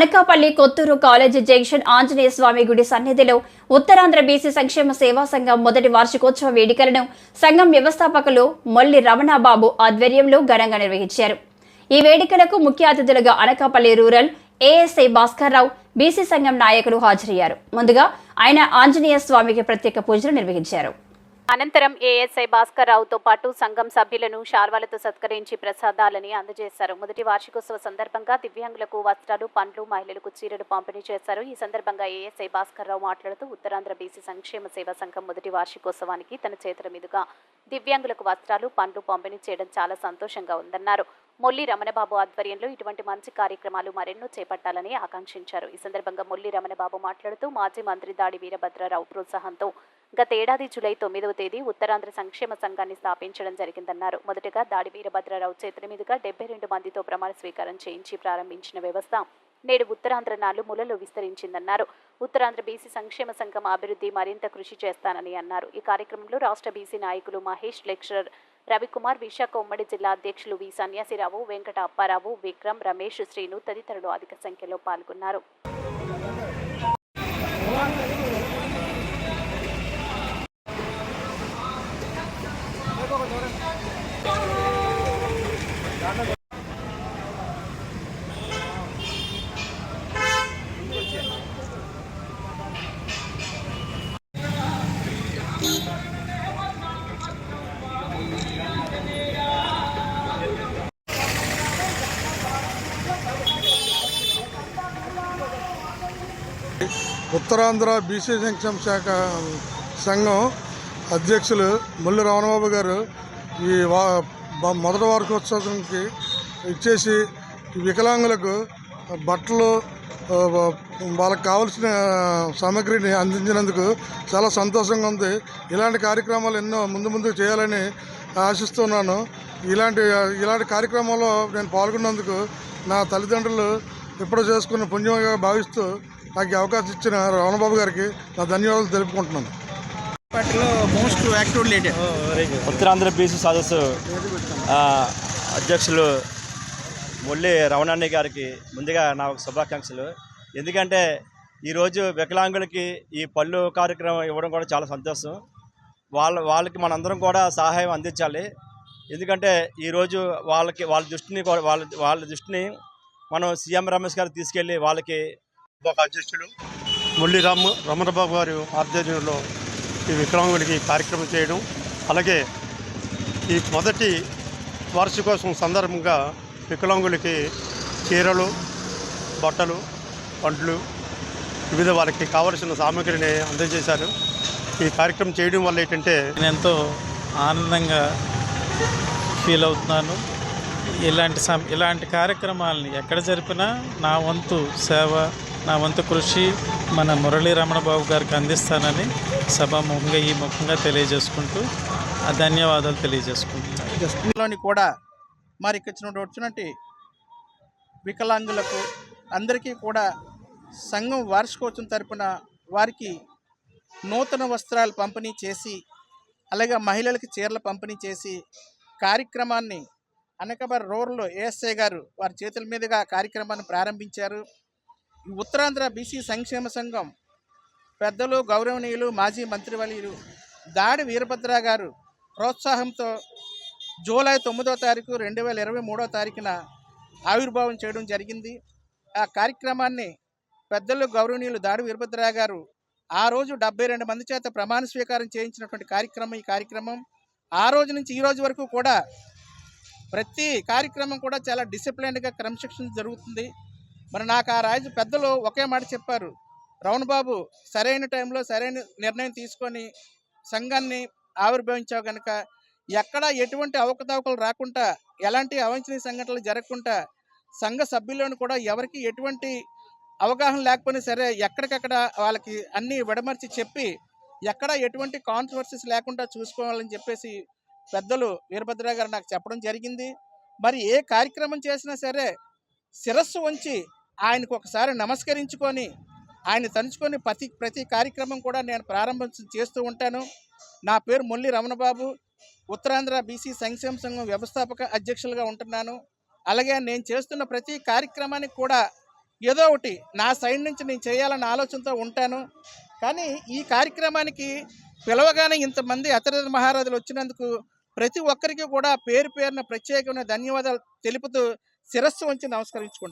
Anakapalli Kothuru college junction Anjaneya స్వామి గుడి సన్నిధిలో Uttarandhra BC సంక్షేమ సేవా సంఘం మొదటి వార్షికోత్సవ వేడుకలను సంఘం వ్యవస్థాపకులు మొల్లి రమణాబాబు ఆధ్వర్యంలో ఘనంగా నిర్వహించారు. ఈ వేడుకలకు ముఖ్య అతిథులుగా Anakapalli rural ASI Bhaskar Rao BC సంఘం నాయకులు హాజరయ్యారు. ముందుగా ఆయన ఆంజనేయ స్వామికి ప్రత్యేక పూజలు నిర్వహించారు. అనంతరం ఏఎస్ఐ భాస్కర్ రావుతో పాటు సంఘం సభ్యులను శాల్వాలతో సత్కరించి ప్రసాదాలని అందజేశారు. మొదటి వార్షికోత్సవ సందర్భంగా దివ్యాంగులకు వస్త్రాలు పండ్లు మహిళలకు చీరలు పంపిణీ చేశారు. ఈ సందర్భంగా ఏఎస్ఐ భాస్కర్ రావు మాట్లాడుతూ ఉత్తరాంధ్ర బీసీ సంక్షేమ సేవా సంఘం మొదటి వార్షికోత్సవానికి తన చేతుల మీదుగా దివ్యాంగులకు వస్త్రాలు పండ్లు పంపిణీ చేయడం చాలా సంతోషంగా ఉందన్నారు. మొల్లి రమణబాబు ఆధ్వర్యంలో ఇటువంటి మంచి కార్యక్రమాలు మరెన్నో చేపట్టాలని ఆకాంక్షించారు. ఈ సందర్భంగా మొల్లి రమణబాబు మాట్లాడుతూ మాజీ మంత్రి దాడి వీరభద్రరావు ప్రోత్సాహంతో గతేడాది జూలై తొమ్మిదవ తేదీ ఉత్తరాంధ్ర సంక్షేమ సంఘాన్ని స్థాపించడం జరిగిందన్నారు. మొదటగా దాడి వీరభద్రరావు చేతుల మీదుగా డెబ్బై రెండు మందితో ప్రమాణ స్వీకారం చేయించి ప్రారంభించిన వ్యవస్థ నేడు ఉత్తరాంధ్ర నాలుమూలలో విస్తరించిందన్నారు. ఉత్తరాంధ్ర బీసీ సంక్షేమ సంఘం అభివృద్ధి మరింత కృషి చేస్తానని అన్నారు. ఈ కార్యక్రమంలో రాష్ట్ర బీసీ నాయకులు మహేష్ లెక్చరర్ రవికుమార్ విశాఖ ఉమ్మడి జిల్లా అధ్యక్షులు వి సన్యాసిరావు వెంకట అప్పారావు విక్రమ్ రమేష్ శ్రీను తదితరులు అధిక సంఖ్యలో పాల్గొన్నారు. ఉత్తరాంధ్ర బీసీ సంక్షేమ శాఖ సంఘం అధ్యక్షులు ముల్లి రమణబాబు గారు ఈ వా మొదటి వార్షికోత్సవానికి ఇచ్చేసి వికలాంగులకు బట్టలు వాళ్ళకి కావాల్సిన సామాగ్రిని అందించినందుకు చాలా సంతోషంగా ఉంది. ఇలాంటి కార్యక్రమాలు ఎన్నో ముందు ముందు చేయాలని ఆశిస్తున్నాను. ఇలాంటి ఇలాంటి కార్యక్రమంలో నేను పాల్గొన్నందుకు నా తల్లిదండ్రులు ఎప్పుడో చేసుకున్న పుణ్యంగా భావిస్తూ నాకు అవకాశం ఇచ్చిన రమణబాబు గారికి నా ధన్యవాదాలు తెలుపుకుంటున్నాను. పార్టీలో most active leader. Uttarandhra BC సదస్సు ఆ, అధ్యక్షులు ముల్లి రమణాన్ని గారికి ముందుగా నా ఒక శుభాకాంక్షలు. ఎందుకంటే ఈరోజు వికలాంగులకి ఈ పళ్ళు కార్యక్రమం ఇవ్వడం కూడా చాలా సంతోషం. వాళ్ళ వాళ్ళకి మనందరం కూడా సహాయం అందించాలి. ఎందుకంటే ఈరోజు వాళ్ళకి వాళ్ళ దృష్టిని కూడా- వాళ్ళ వాళ్ళ దృష్టిని మనం సీఎం రమేష్ గారికి తీసుకెళ్ళి వాళ్ళకి ఒక అధ్యక్షులు మురళీ రామ్ రమణబాబు గారి ఆధ్వర్యంలో ఈ వికలాంగులకి కార్యక్రమం చేయడం అలాగే ఈ మొదటి వార్షికోత్సవం సందర్భంగా వికలాంగులకి చీరలు బట్టలు పండ్లు వివిధ వాళ్ళకి కావలసిన సామాగ్రిని అందజేశారు. ఈ కార్యక్రమం చేయడం వల్ల ఏంటంటే నేను ఎంతో ఆనందంగా ఫీల్ అవుతున్నాను. ఇలాంటి ఇలాంటి కార్యక్రమాలని ఎక్కడ జరిపినా నా వంతు సేవ నా వంతు కృషి మన మురళీ రమణ బాబు గారికి అందిస్తానని సభాముఖంగా ఈ ముఖంగా తెలియజేసుకుంటూ ఆ ధన్యవాదాలు తెలియజేసుకుంటున్నాను. లోని కూడా మరి ఇక్కడ వచ్చినట్టు వికలాంగులకు అందరికీ కూడా సంఘం వార్షికోత్సవం తరపున వారికి నూతన వస్త్రాలు పంపిణీ చేసి అలాగే మహిళలకు చీరలు పంపిణీ చేసి కార్యక్రమాన్ని అనకబర్ రోర్లో ఏఎస్ఐ గారు వారి చేతుల మీదుగా కార్యక్రమాన్ని ప్రారంభించారు. ఉత్తరాంధ్ర బీసీ సంక్షేమ సంఘం పెద్దలు గౌరవనీయులు మాజీ మంత్రివర్యులు దాడి వీరభద్ర గారు ప్రోత్సాహంతో జూలై తొమ్మిదో తారీఖు రెండు వేల ఇరవై మూడో తారీఖున ఆవిర్భావం చేయడం జరిగింది. ఆ కార్యక్రమాన్ని పెద్దలు గౌరవనీయులు దాడి వీరభద్ర గారు ఆ రోజు డెబ్బై రెండు మంది చేత ప్రమాణ స్వీకారం చేయించినటువంటి కార్యక్రమం ఈ కార్యక్రమం ఆ రోజు నుంచి ఈ రోజు వరకు కూడా ప్రతి కార్యక్రమం కూడా చాలా డిసిప్లైన్డ్గా క్రమశిక్షణ జరుగుతుంది. మరి నాకు ఆ రాజు పెద్దలు ఒకే మాట చెప్పారు. రమణ బాబు సరైన టైంలో సరైన నిర్ణయం తీసుకొని సంఘాన్ని ఆవిర్భవించావు కనుక ఎక్కడ ఎటువంటి అవకతవకలు రాకుండా ఎలాంటి అవాంఛనీయ సంఘటనలు జరగకుండా సంఘ సభ్యులను కూడా ఎవరికి ఎటువంటి అవగాహన లేకపోయినా సరే ఎక్కడికక్కడ వాళ్ళకి అన్నీ విడమర్చి చెప్పి ఎక్కడ ఎటువంటి కాంట్రవర్సీస్ లేకుండా చూసుకోవాలని చెప్పేసి పెద్దలు వీరభద్ర గారు నాకు చెప్పడం జరిగింది. మరి ఏ కార్యక్రమం చేసినా సరే శిరస్సు ఉంచి ఆయనకు ఒకసారి నమస్కరించుకొని ఆయన తలుచుకొని ప్రతి ప్రతి కార్యక్రమం కూడా నేను ప్రారంభం చేస్తూ ఉంటాను. నా పేరు మొల్లి రమణబాబు. ఉత్తరాంధ్ర బీసీ సంక్షేమ సంఘం వ్యవస్థాపక అధ్యక్షులుగా ఉంటున్నాను. అలాగే నేను చేస్తున్న ప్రతి కార్యక్రమానికి కూడా ఏదో ఒకటి నా సైడ్ నుంచి నేను చేయాలన్న ఆలోచనతో ఉంటాను. కానీ ఈ కార్యక్రమానికి పిలవగానే ఇంతమంది అతిరథ మహారాజులు వచ్చినందుకు ప్రతి ఒక్కరికి కూడా పేరు పేరున ప్రత్యేకమైన ధన్యవాదాలు తెలుపుతూ శిరస్సు వంచి నమస్కరించుకుంటాను